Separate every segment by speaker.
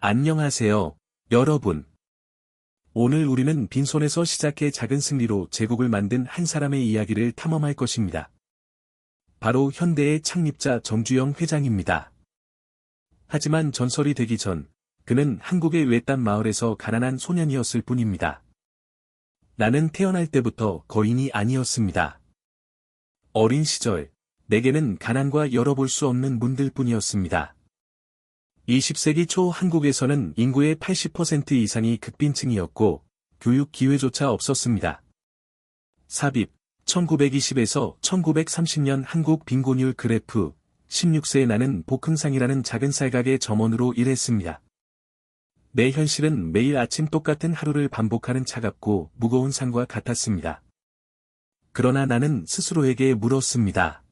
Speaker 1: 안녕하세요, 여러분. 오늘 우리는 빈손에서 시작해 작은 승리로 제국을 만든 한 사람의 이야기를 탐험할 것입니다. 바로 현대의 창립자 정주영 회장입니다. 하지만 전설이 되기 전, 그는 한국의 외딴 마을에서 가난한 소년이었을 뿐입니다. 나는 태어날 때부터 거인이 아니었습니다. 어린 시절, 내게는 가난과 열어볼 수 없는 문들 뿐이었습니다. 20세기 초 한국에서는 인구의 80% 이상이 극빈층이었고 교육 기회조차 없었습니다. 삽입 1920에서 1930년 한국 빈곤율 그래프 16세에 나는 복흥상이라는 작은 쌀가게 점원으로 일했습니다. 내 현실은 매일 아침 똑같은 하루를 반복하는 차갑고 무거운 산과 같았습니다. 그러나 나는 스스로에게 물었습니다.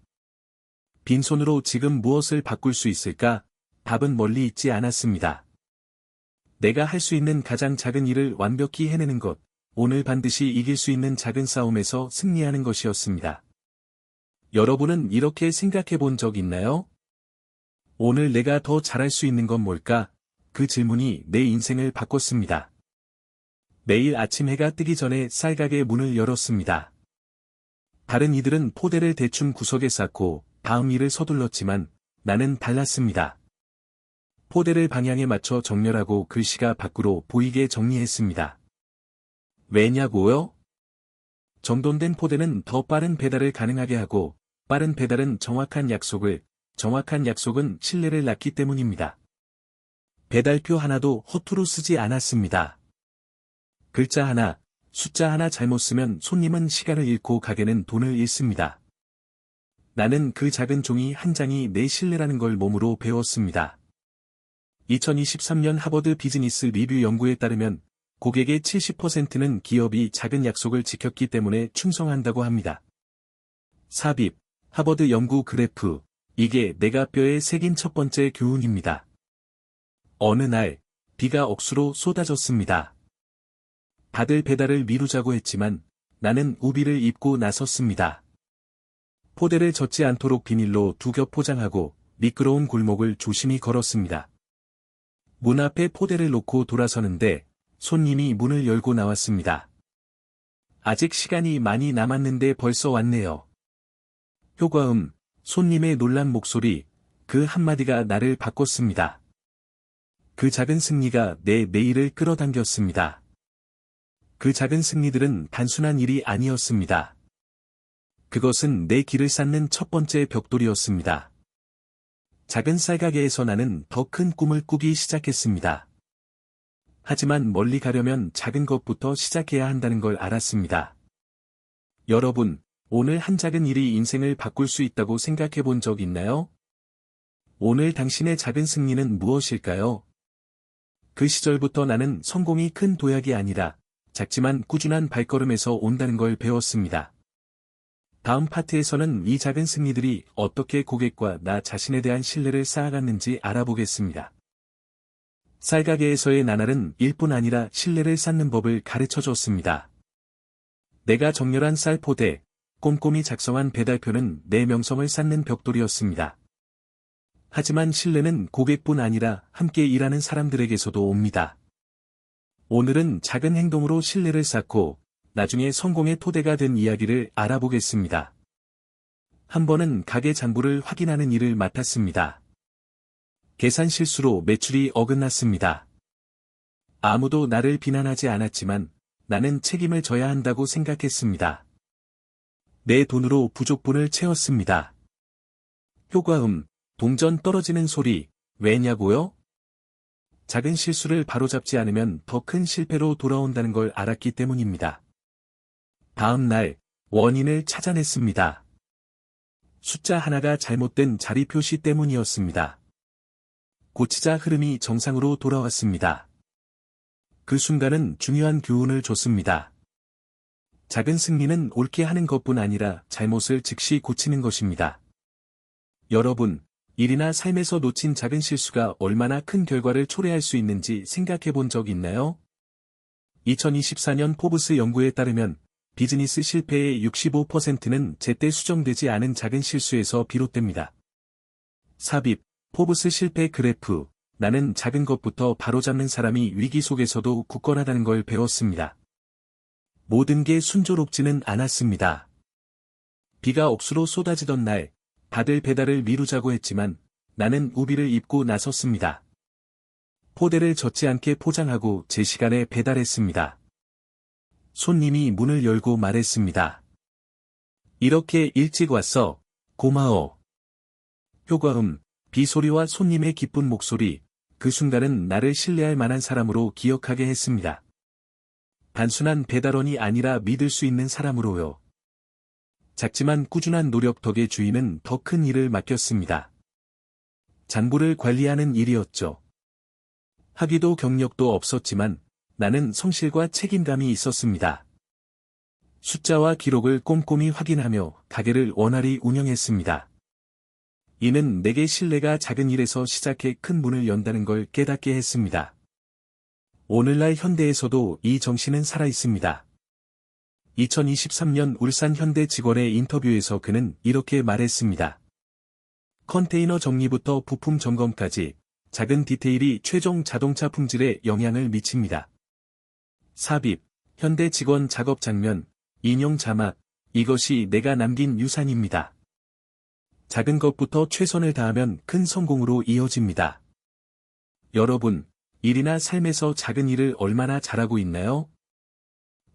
Speaker 1: 빈손으로 지금 무엇을 바꿀 수 있을까? 답은 멀리 있지 않았습니다. 내가 할 수 있는 가장 작은 일을 완벽히 해내는 것, 오늘 반드시 이길 수 있는 작은 싸움에서 승리하는 것이었습니다. 여러분은 이렇게 생각해 본 적 있나요? 오늘 내가 더 잘할 수 있는 건 뭘까? 그 질문이 내 인생을 바꿨습니다. 매일 아침 해가 뜨기 전에 쌀가게 문을 열었습니다. 다른 이들은 포대를 대충 구석에 쌓고 다음 일을 서둘렀지만 나는 달랐습니다. 포대를 방향에 맞춰 정렬하고 글씨가 밖으로 보이게 정리했습니다. 왜냐고요? 정돈된 포대는 더 빠른 배달을 가능하게 하고 빠른 배달은 정확한 약속을, 정확한 약속은 신뢰를 낳기 때문입니다. 배달표 하나도 허투루 쓰지 않았습니다. 글자 하나, 숫자 하나 잘못 쓰면 손님은 시간을 잃고 가게는 돈을 잃습니다. 나는 그 작은 종이 한 장이 내 신뢰라는 걸 몸으로 배웠습니다. 2023년 하버드 비즈니스 리뷰 연구에 따르면 고객의 70%는 기업이 작은 약속을 지켰기 때문에 충성한다고 합니다. 삽입, 하버드 연구 그래프, 이게 내가 뼈에 새긴 첫 번째 교훈입니다. 어느 날, 비가 억수로 쏟아졌습니다. 다들 배달을 미루자고 했지만 나는 우비를 입고 나섰습니다. 포대를 젖지 않도록 비닐로 두 겹 포장하고 미끄러운 골목을 조심히 걸었습니다. 문 앞에 포대를 놓고 돌아서는데 손님이 문을 열고 나왔습니다. 아직 시간이 많이 남았는데 벌써 왔네요. 효과음, 손님의 놀란 목소리, 그 한마디가 나를 바꿨습니다. 그 작은 승리가 내 내일을 끌어당겼습니다. 그 작은 승리들은 단순한 일이 아니었습니다. 그것은 내 길을 쌓는 첫 번째 벽돌이었습니다. 작은 쌀가게에서 나는 더 큰 꿈을 꾸기 시작했습니다. 하지만 멀리 가려면 작은 것부터 시작해야 한다는 걸 알았습니다. 여러분, 오늘 한 작은 일이 인생을 바꿀 수 있다고 생각해 본 적 있나요? 오늘 당신의 작은 승리는 무엇일까요? 그 시절부터 나는 성공이 큰 도약이 아니라 작지만 꾸준한 발걸음에서 온다는 걸 배웠습니다. 다음 파트에서는 이 작은 승리들이 어떻게 고객과 나 자신에 대한 신뢰를 쌓아갔는지 알아보겠습니다. 쌀가게에서의 나날은 일뿐 아니라 신뢰를 쌓는 법을 가르쳐 줬습니다. 내가 정렬한 쌀 포대, 꼼꼼히 작성한 배달표는 내 명성을 쌓는 벽돌이었습니다. 하지만 신뢰는 고객뿐 아니라 함께 일하는 사람들에게서도 옵니다. 오늘은 작은 행동으로 신뢰를 쌓고 나중에 성공의 토대가 된 이야기를 알아보겠습니다. 한 번은 가게 장부를 확인하는 일을 맡았습니다. 계산 실수로 매출이 어긋났습니다. 아무도 나를 비난하지 않았지만 나는 책임을 져야 한다고 생각했습니다. 내 돈으로 부족분을 채웠습니다. 효과음, 동전 떨어지는 소리, 왜냐고요? 작은 실수를 바로잡지 않으면 더 큰 실패로 돌아온다는 걸 알았기 때문입니다. 다음 날, 원인을 찾아냈습니다. 숫자 하나가 잘못된 자리 표시 때문이었습니다. 고치자 흐름이 정상으로 돌아왔습니다. 그 순간은 중요한 교훈을 줬습니다. 작은 승리는 옳게 하는 것뿐 아니라 잘못을 즉시 고치는 것입니다. 여러분, 일이나 삶에서 놓친 작은 실수가 얼마나 큰 결과를 초래할 수 있는지 생각해 본 적 있나요? 2024년 포브스 연구에 따르면 비즈니스 실패의 65%는 제때 수정되지 않은 작은 실수에서 비롯됩니다. 삽입, 포브스 실패 그래프, 나는 작은 것부터 바로잡는 사람이 위기 속에서도 굳건하다는 걸 배웠습니다. 모든 게 순조롭지는 않았습니다. 비가 억수로 쏟아지던 날, 다들 배달을 미루자고 했지만 나는 우비를 입고 나섰습니다. 포대를 젖지 않게 포장하고 제 시간에 배달했습니다. 손님이 문을 열고 말했습니다. 이렇게 일찍 왔어. 고마워. 효과음, 비소리와 손님의 기쁜 목소리, 그 순간은 나를 신뢰할 만한 사람으로 기억하게 했습니다. 단순한 배달원이 아니라 믿을 수 있는 사람으로요. 작지만 꾸준한 노력 덕에 주인은 더 큰 일을 맡겼습니다. 장부를 관리하는 일이었죠. 학위도 경력도 없었지만 나는 성실과 책임감이 있었습니다. 숫자와 기록을 꼼꼼히 확인하며 가게를 원활히 운영했습니다. 이는 내게 신뢰가 작은 일에서 시작해 큰 문을 연다는 걸 깨닫게 했습니다. 오늘날 현대에서도 이 정신은 살아있습니다. 2023년 울산 현대 직원의 인터뷰에서 그는 이렇게 말했습니다. 컨테이너 정리부터 부품 점검까지 작은 디테일이 최종 자동차 품질에 영향을 미칩니다. 삽입, 현대 직원 작업 장면, 인용 자막, 이것이 내가 남긴 유산입니다. 작은 것부터 최선을 다하면 큰 성공으로 이어집니다. 여러분, 일이나 삶에서 작은 일을 얼마나 잘하고 있나요?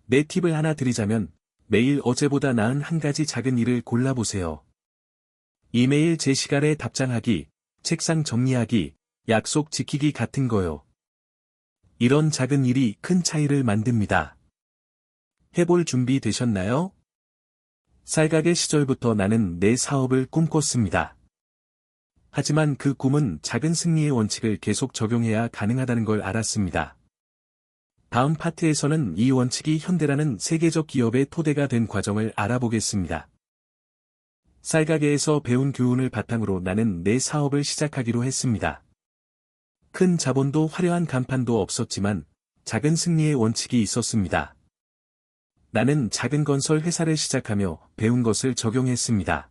Speaker 1: 내 팁을 하나 드리자면 매일 어제보다 나은 한 가지 작은 일을 골라보세요. 이메일 제 시간에 답장하기, 책상 정리하기, 약속 지키기 같은 거요. 이런 작은 일이 큰 차이를 만듭니다. 해볼 준비 되셨나요? 쌀가게 시절부터 나는 내 사업을 꿈꿨습니다. 하지만 그 꿈은 작은 승리의 원칙을 계속 적용해야 가능하다는 걸 알았습니다. 다음 파트에서는 이 원칙이 현대라는 세계적 기업의 토대가 된 과정을 알아보겠습니다. 쌀가게에서 배운 교훈을 바탕으로 나는 내 사업을 시작하기로 했습니다. 큰 자본도 화려한 간판도 없었지만 작은 승리의 원칙이 있었습니다. 나는 작은 건설 회사를 시작하며 배운 것을 적용했습니다.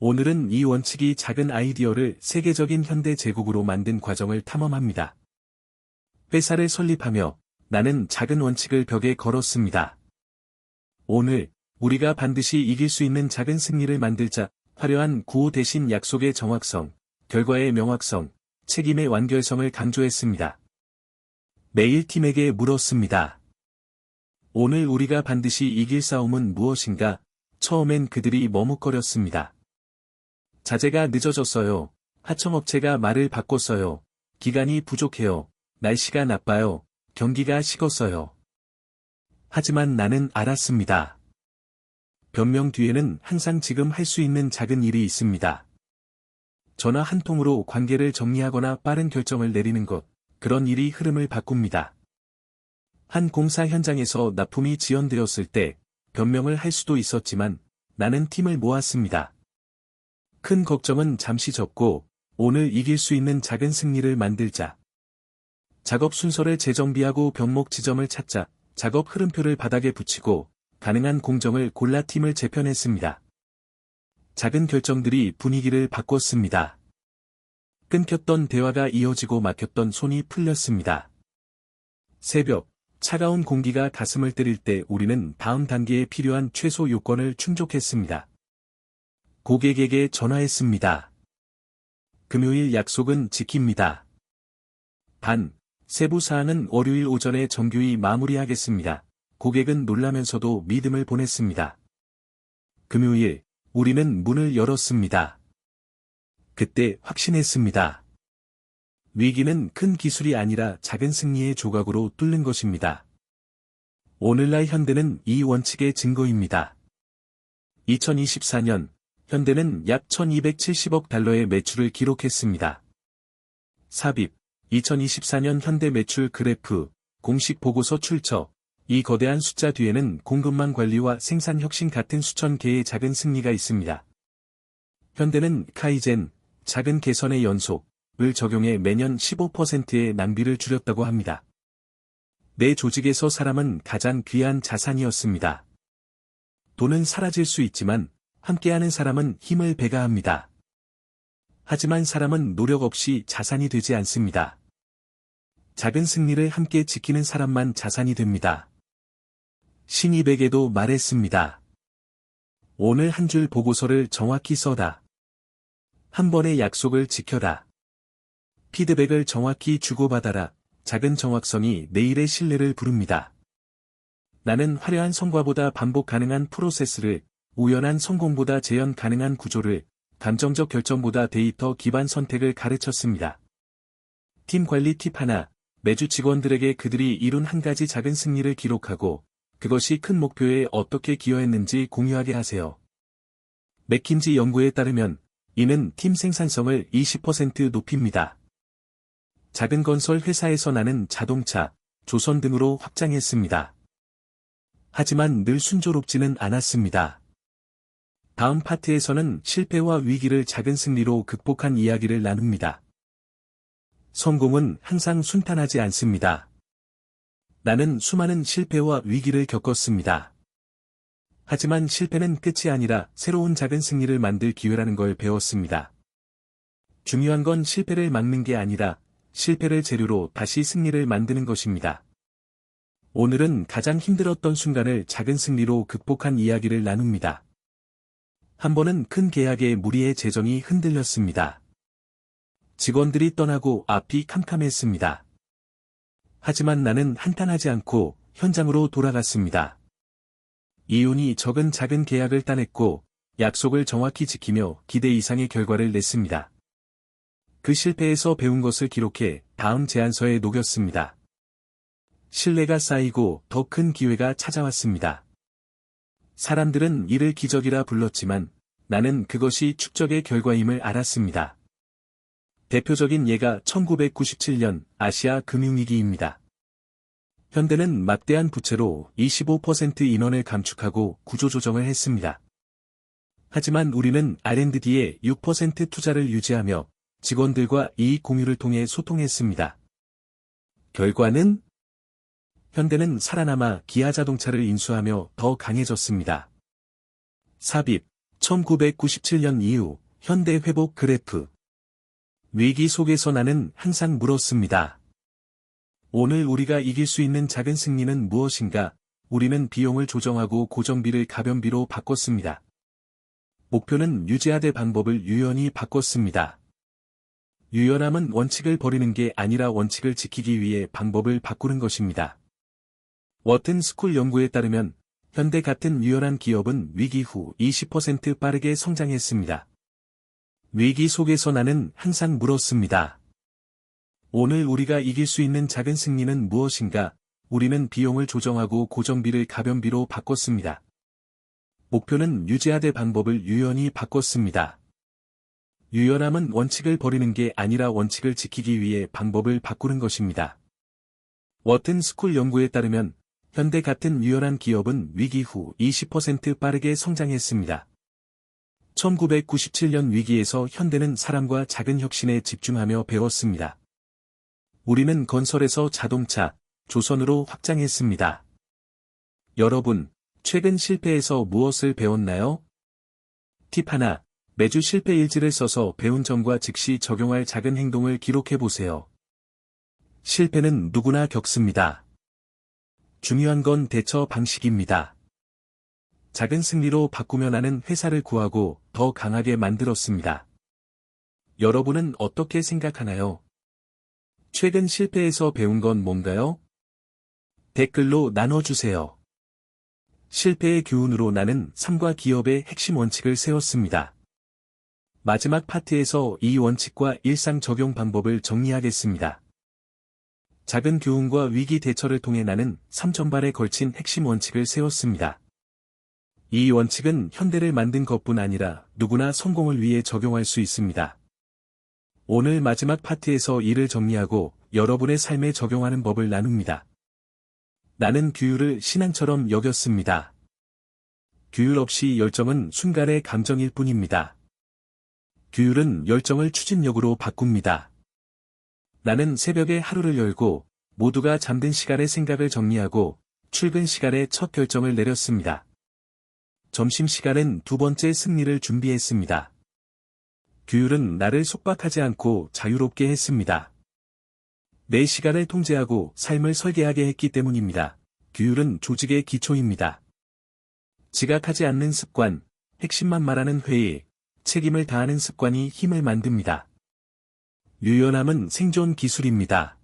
Speaker 1: 오늘은 이 원칙이 작은 아이디어를 세계적인 현대 제국으로 만든 과정을 탐험합니다. 회사를 설립하며 나는 작은 원칙을 벽에 걸었습니다. 오늘 우리가 반드시 이길 수 있는 작은 승리를 만들자 화려한 구호 대신 약속의 정확성, 결과의 명확성, 책임의 완결성을 강조했습니다. 매일 팀에게 물었습니다. 오늘 우리가 반드시 이길 싸움은 무엇인가? 처음엔 그들이 머뭇거렸습니다. 자재가 늦어졌어요. 하청업체가 말을 바꿨어요. 기간이 부족해요. 날씨가 나빠요. 경기가 식었어요. 하지만 나는 알았습니다. 변명 뒤에는 항상 지금 할 수 있는 작은 일이 있습니다. 전화 한 통으로 관계를 정리하거나 빠른 결정을 내리는 것, 그런 일이 흐름을 바꿉니다. 한 공사 현장에서 납품이 지연되었을 때 변명을 할 수도 있었지만 나는 팀을 모았습니다. 큰 걱정은 잠시 접고 오늘 이길 수 있는 작은 승리를 만들자. 작업 순서를 재정비하고 병목 지점을 찾자 작업 흐름표를 바닥에 붙이고 가능한 공정을 골라 팀을 재편했습니다. 작은 결정들이 분위기를 바꿨습니다. 끊겼던 대화가 이어지고 막혔던 손이 풀렸습니다. 새벽, 차가운 공기가 가슴을 때릴 때 우리는 다음 단계에 필요한 최소 요건을 충족했습니다. 고객에게 전화했습니다. 금요일 약속은 지킵니다. 단, 세부 사항은 월요일 오전에 정규히 마무리하겠습니다. 고객은 놀라면서도 믿음을 보냈습니다. 금요일, 우리는 문을 열었습니다. 그때 확신했습니다. 위기는 큰 기술이 아니라 작은 승리의 조각으로 뚫는 것입니다. 오늘날 현대는 이 원칙의 증거입니다. 2024년, 현대는 약 1270억 달러의 매출을 기록했습니다. 삽입, 2024년 현대 매출 그래프, 공식 보고서 출처, 이 거대한 숫자 뒤에는 공급망 관리와 생산 혁신 같은 수천 개의 작은 승리가 있습니다. 현대는 카이젠, 작은 개선의 연속을 적용해 매년 15%의 낭비를 줄였다고 합니다. 내 조직에서 사람은 가장 귀한 자산이었습니다. 돈은 사라질 수 있지만 함께하는 사람은 힘을 배가합니다. 하지만 사람은 노력 없이 자산이 되지 않습니다. 작은 승리를 함께 지키는 사람만 자산이 됩니다. 신입에게도 말했습니다. 오늘 한 줄 보고서를 정확히 써다. 한 번의 약속을 지켜라. 피드백을 정확히 주고받아라. 작은 정확성이 내일의 신뢰를 부릅니다. 나는 화려한 성과보다 반복 가능한 프로세스를, 우연한 성공보다 재현 가능한 구조를, 감정적 결정보다 데이터 기반 선택을 가르쳤습니다. 팀 관리 팁 하나, 매주 직원들에게 그들이 이룬 한 가지 작은 승리를 기록하고, 그것이 큰 목표에 어떻게 기여했는지 공유하게 하세요. 맥킨지 연구에 따르면, 이는 팀 생산성을 20% 높입니다. 작은 건설 회사에서 나는 자동차, 조선 등으로 확장했습니다. 하지만 늘 순조롭지는 않았습니다. 다음 파트에서는 실패와 위기를 작은 승리로 극복한 이야기를 나눕니다. 성공은 항상 순탄하지 않습니다. 나는 수많은 실패와 위기를 겪었습니다. 하지만 실패는 끝이 아니라 새로운 작은 승리를 만들 기회라는 걸 배웠습니다. 중요한 건 실패를 막는 게 아니라 실패를 재료로 다시 승리를 만드는 것입니다. 오늘은 가장 힘들었던 순간을 작은 승리로 극복한 이야기를 나눕니다. 한 번은 큰 계약의 무리의 재정이 흔들렸습니다. 직원들이 떠나고 앞이 캄캄했습니다. 하지만 나는 한탄하지 않고 현장으로 돌아갔습니다. 이윤이 적은 작은 계약을 따냈고 약속을 정확히 지키며 기대 이상의 결과를 냈습니다. 그 실패에서 배운 것을 기록해 다음 제안서에 녹였습니다. 신뢰가 쌓이고 더 큰 기회가 찾아왔습니다. 사람들은 이를 기적이라 불렀지만 나는 그것이 축적의 결과임을 알았습니다. 대표적인 예가 1997년 아시아 금융위기입니다. 현대는 막대한 부채로 25% 인원을 감축하고 구조조정을 했습니다. 하지만 우리는 R&D에 6% 투자를 유지하며 직원들과 이익 공유를 통해 소통했습니다. 결과는 현대는 살아남아 기아 자동차를 인수하며 더 강해졌습니다. 삽입 1997년 이후 현대 회복 그래프 위기 속에서 나는 항상 물었습니다. 오늘 우리가 이길 수 있는 작은 승리는 무엇인가? 우리는 비용을 조정하고 고정비를 가변비로 바꿨습니다. 목표는 유지하되 방법을 유연히 바꿨습니다. 유연함은 원칙을 버리는 게 아니라 원칙을 지키기 위해 방법을 바꾸는 것입니다. 워튼 스쿨 연구에 따르면 현대 같은 유연한 기업은 위기 후 20% 빠르게 성장했습니다. 위기 속에서 나는 항상 물었습니다. 오늘 우리가 이길 수 있는 작은 승리는 무엇인가? 우리는 비용을 조정하고 고정비를 가변비로 바꿨습니다. 목표는 유지하되 방법을 유연히 바꿨습니다. 유연함은 원칙을 버리는 게 아니라 원칙을 지키기 위해 방법을 바꾸는 것입니다. 워튼 스쿨 연구에 따르면 현대 같은 유연한 기업은 위기 후 20% 빠르게 성장했습니다. 1997년 위기에서 현대는 사람과 작은 혁신에 집중하며 배웠습니다. 우리는 건설에서 자동차, 조선으로 확장했습니다. 여러분, 최근 실패에서 무엇을 배웠나요? 팁 하나, 매주 실패 일지를 써서 배운 점과 즉시 적용할 작은 행동을 기록해 보세요. 실패는 누구나 겪습니다. 중요한 건 대처 방식입니다. 작은 승리로 바꾸며 나는 회사를 구하고 더 강하게 만들었습니다. 여러분은 어떻게 생각하나요? 최근 실패에서 배운 건 뭔가요? 댓글로 나눠주세요. 실패의 교훈으로 나는 삶과 기업의 핵심 원칙을 세웠습니다. 마지막 파트에서 이 원칙과 일상 적용 방법을 정리하겠습니다. 작은 교훈과 위기 대처를 통해 나는 3전발에 걸친 핵심 원칙을 세웠습니다. 이 원칙은 현대를 만든 것뿐 아니라 누구나 성공을 위해 적용할 수 있습니다. 오늘 마지막 파트에서 이를 정리하고 여러분의 삶에 적용하는 법을 나눕니다. 나는 규율을 신앙처럼 여겼습니다. 규율 없이 열정은 순간의 감정일 뿐입니다. 규율은 열정을 추진력으로 바꿉니다. 나는 새벽에 하루를 열고 모두가 잠든 시간에 생각을 정리하고 출근 시간에 첫 결정을 내렸습니다. 점심시간엔 두 번째 승리를 준비했습니다. 규율은 나를 속박하지 않고 자유롭게 했습니다. 내 시간을 통제하고 삶을 설계하게 했기 때문입니다. 규율은 조직의 기초입니다. 지각하지 않는 습관, 핵심만 말하는 회의, 책임을 다하는 습관이 힘을 만듭니다. 유연함은 생존 기술입니다.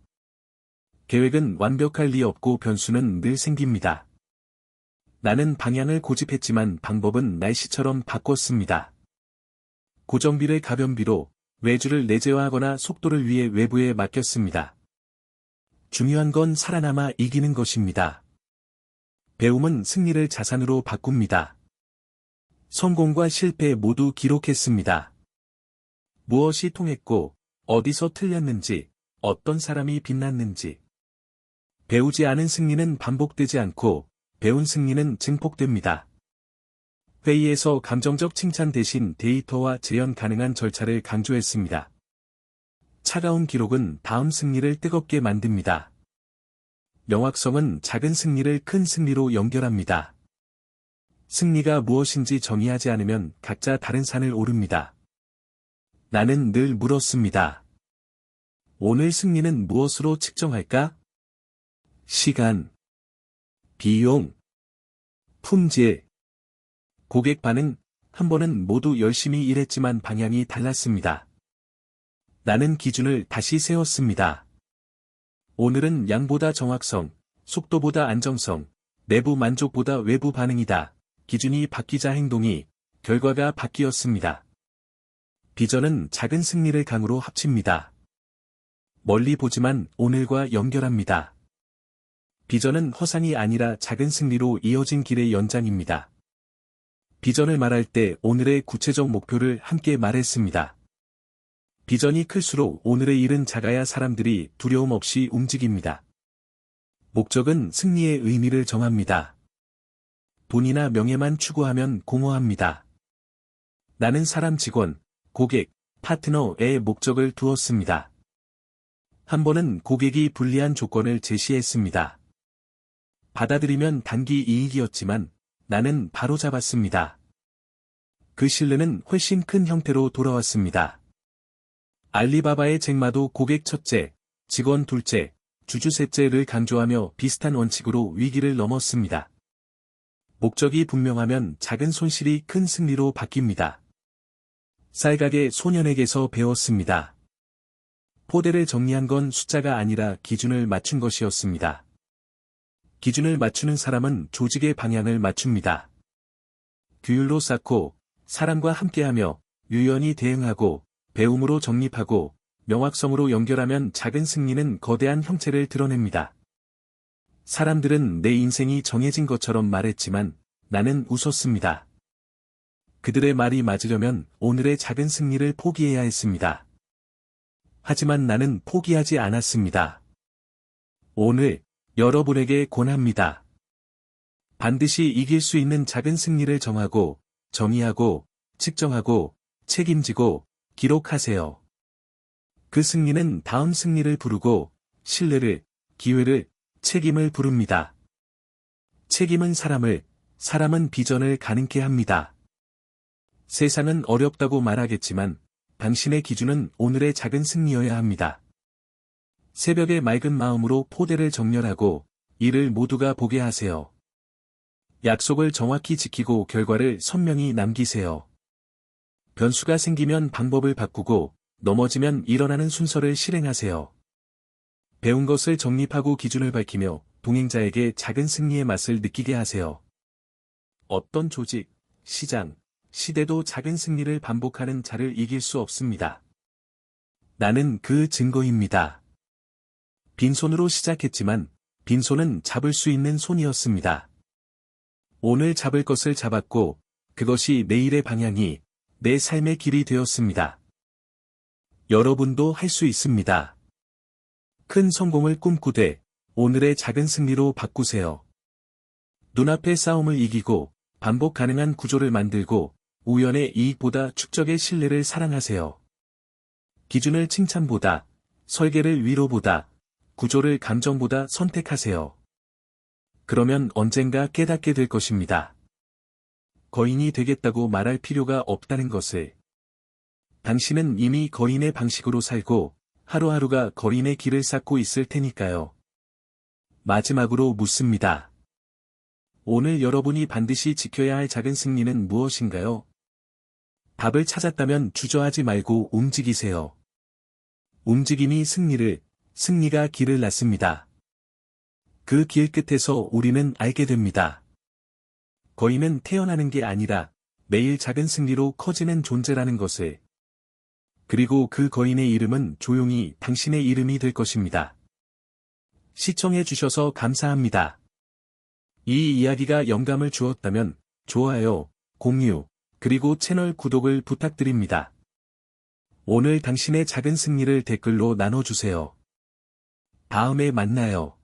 Speaker 1: 계획은 완벽할 리 없고 변수는 늘 생깁니다. 나는 방향을 고집했지만 방법은 날씨처럼 바꿨습니다. 고정비를 가변비로, 외주를 내재화하거나 속도를 위해 외부에 맡겼습니다. 중요한 건 살아남아 이기는 것입니다. 배움은 승리를 자산으로 바꿉니다. 성공과 실패 모두 기록했습니다. 무엇이 통했고, 어디서 틀렸는지, 어떤 사람이 빛났는지. 배우지 않은 승리는 반복되지 않고, 배운 승리는 증폭됩니다. 회의에서 감정적 칭찬 대신 데이터와 재현 가능한 절차를 강조했습니다. 차가운 기록은 다음 승리를 뜨겁게 만듭니다. 명확성은 작은 승리를 큰 승리로 연결합니다. 승리가 무엇인지 정의하지 않으면 각자 다른 산을 오릅니다. 나는 늘 물었습니다. 오늘 승리는 무엇으로 측정할까? 시간, 비용, 품질, 고객 반응, 한 번은 모두 열심히 일했지만 방향이 달랐습니다. 나는 기준을 다시 세웠습니다. 오늘은 양보다 정확성, 속도보다 안정성, 내부 만족보다 외부 반응이다. 기준이 바뀌자 행동이, 결과가 바뀌었습니다. 비전은 작은 승리를 강으로 합칩니다. 멀리 보지만 오늘과 연결합니다. 비전은 허상이 아니라 작은 승리로 이어진 길의 연장입니다. 비전을 말할 때 오늘의 구체적 목표를 함께 말했습니다. 비전이 클수록 오늘의 일은 작아야 사람들이 두려움 없이 움직입니다. 목적은 승리의 의미를 정합니다. 돈이나 명예만 추구하면 공허합니다. 나는 사람 직원, 고객, 파트너의 목적을 두었습니다. 한 번은 고객이 불리한 조건을 제시했습니다. 받아들이면 단기 이익이었지만 나는 바로 잡았습니다. 그 신뢰는 훨씬 큰 형태로 돌아왔습니다. 알리바바의 잭마도 고객 첫째, 직원 둘째, 주주 셋째를 강조하며 비슷한 원칙으로 위기를 넘었습니다. 목적이 분명하면 작은 손실이 큰 승리로 바뀝니다. 쌀가게 소년에게서 배웠습니다. 포대를 정리한 건 숫자가 아니라 기준을 맞춘 것이었습니다. 기준을 맞추는 사람은 조직의 방향을 맞춥니다. 규율로 쌓고 사람과 함께하며 유연히 대응하고 배움으로 정립하고 명확성으로 연결하면 작은 승리는 거대한 형체를 드러냅니다. 사람들은 내 인생이 정해진 것처럼 말했지만 나는 웃었습니다. 그들의 말이 맞으려면 오늘의 작은 승리를 포기해야 했습니다. 하지만 나는 포기하지 않았습니다. 오늘 여러분에게 권합니다. 반드시 이길 수 있는 작은 승리를 정하고, 정의하고, 측정하고, 책임지고, 기록하세요. 그 승리는 다음 승리를 부르고 신뢰를, 기회를, 책임을 부릅니다. 책임은 사람을, 사람은 비전을 가능케 합니다. 세상은 어렵다고 말하겠지만 당신의 기준은 오늘의 작은 승리여야 합니다. 새벽에 맑은 마음으로 포대를 정렬하고 이를 모두가 보게 하세요. 약속을 정확히 지키고 결과를 선명히 남기세요. 변수가 생기면 방법을 바꾸고 넘어지면 일어나는 순서를 실행하세요. 배운 것을 정립하고 기준을 밝히며 동행자에게 작은 승리의 맛을 느끼게 하세요. 어떤 조직, 시장, 시대도 작은 승리를 반복하는 자를 이길 수 없습니다. 나는 그 증거입니다. 빈손으로 시작했지만 빈손은 잡을 수 있는 손이었습니다. 오늘 잡을 것을 잡았고 그것이 내일의 방향이 내 삶의 길이 되었습니다. 여러분도 할 수 있습니다. 큰 성공을 꿈꾸되 오늘의 작은 승리로 바꾸세요. 눈앞의 싸움을 이기고 반복 가능한 구조를 만들고 우연의 이익보다 축적의 신뢰를 사랑하세요. 기준을 칭찬보다, 설계를 위로보다, 구조를 감정보다 선택하세요. 그러면 언젠가 깨닫게 될 것입니다. 거인이 되겠다고 말할 필요가 없다는 것을 당신은 이미 거인의 방식으로 살고 하루하루가 거인의 길을 쌓고 있을 테니까요. 마지막으로 묻습니다. 오늘 여러분이 반드시 지켜야 할 작은 승리는 무엇인가요? 답을 찾았다면 주저하지 말고 움직이세요. 움직임이 승리를, 승리가 길을 낳습니다. 그 길 끝에서 우리는 알게 됩니다. 거인은 태어나는 게 아니라 매일 작은 승리로 커지는 존재라는 것을. 그리고 그 거인의 이름은 조용히 당신의 이름이 될 것입니다. 시청해 주셔서 감사합니다. 이 이야기가 영감을 주었다면 좋아요, 공유, 그리고 채널 구독을 부탁드립니다. 오늘 당신의 작은 승리를 댓글로 나눠주세요. 다음에 만나요.